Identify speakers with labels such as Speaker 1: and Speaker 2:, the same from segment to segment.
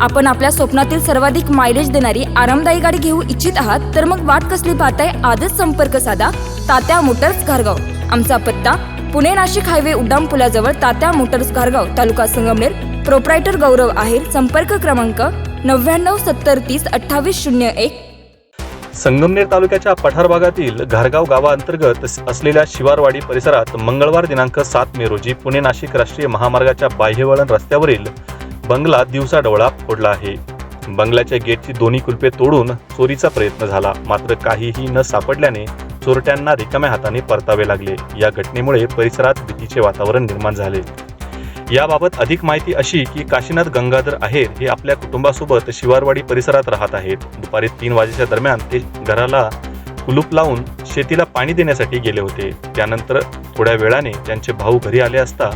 Speaker 1: आपण आपल्या स्वप्नातील सर्वाधिक मायलेज देणारी आरामदायी गाडी घेऊ इच्छित आहात तर मग वाट कसली पाहताय? आजच संपर्क साधा. तात्या मोटर्स घारगाव. आमचा पत्ता पुणे नाशिक हायवे उड्डाण पुलाजवळ तात्या मोटर्स घारगाव तालुका संगमनेर. प्रोप्रायटर गौरव आहेर संपर्क क्रमांक नव्याण्णव सत्तर तीस अठ्ठावीस शून्य एक.
Speaker 2: संगमनेर तालुक्याच्या पठार भागातील घारगाव गावाअंतर्गत असलेल्या शिवारवाडी परिसरात मंगळवार दिनांक सात मे रोजी पुणे नाशिक राष्ट्रीय महामार्गाच्या बाह्यवळण रस्त्यावरील बंगला दिवसाढवळा फोडला आहे. बंगल्याच्या गेटची दोन्ही कुलपे तोडून चोरीचा प्रयत्न झाला. मात्र काहीही न सापडल्याने चोरट्यांना रिकाम्या हाताने परतावे लागले. या घटनेमुळे परिसरात भीतीचे वातावरण निर्माण झाले. याबाबत अधिक माहिती अशी की काशीनाथ गंगाधर आहेर हे आपल्या कुटुंबासोबत शिवारवाडी परिसरात राहत आहेत. दुपारी तीन वाजेच्या दरम्यान ते घराला कुलूप लावून शेतीला पाणी देण्यासाठी गेले होते. त्यानंतर थोड्या वेळाने त्यांचे भाऊ घरी आले असता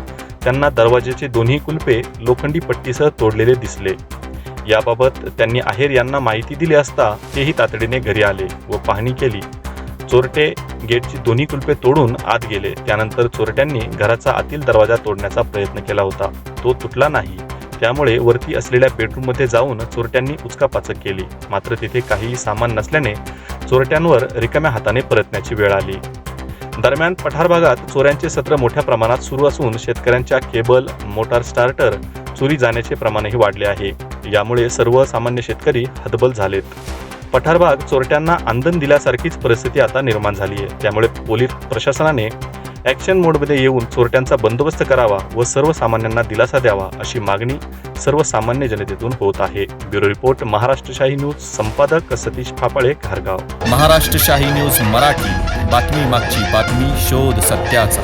Speaker 2: त्यांना दरवाजेचे दोन्ही कुलपे लोखंडी पट्टीसह तोडलेले दिसले. याबाबत त्यांनी आहेर यांना माहिती दिली असता तेही तातडीने घरी आले व पाहणी केली. चोरटे गेटची दोन्ही कुलपे तोडून आत गेले. त्यानंतर चोरट्यांनी घराचा आतील दरवाजा तोडण्याचा प्रयत्न केला होता. तो तुटला नाही. त्यामुळे वरती असलेल्या बेडरूममध्ये जाऊन चोरट्यांनी उचकापाचक केली. मात्र तिथे काहीही सामान नसल्याने चोरट्यांवर रिकाम्या हाताने परतण्याची वेळ आली. दरम्यान पठार भागात चोऱ्यांचे सत्र मोठ्या प्रमाणात सुरू असून शेतकऱ्यांच्या केबल मोटार स्टार्टर चोरी जाण्याचे प्रमाणही वाढले आहे. यामुळे सर्वसामान्य शेतकरी हतबल झालेत. पठार भाग चोरट्यांना आंदन दिल्यासारखीच परिस्थिती आता निर्माण झाली आहे. त्यामुळे पोलीस प्रशासनाने ॲक्शन मोडमध्ये येऊन चोरट्यांचा बंदोबस्त करावा व सर्वसामान्यांना दिलासा द्यावा अशी मागणी सर्वसामान्य जनतेतून होत आहे. ब्युरो रिपोर्ट महाराष्ट्रशाही न्यूज संपादक सतीश फापळे
Speaker 3: खारगाव महाराष्ट्रशाही न्यूज मराठी बातमी मागची बातमी शोध सत्याचा.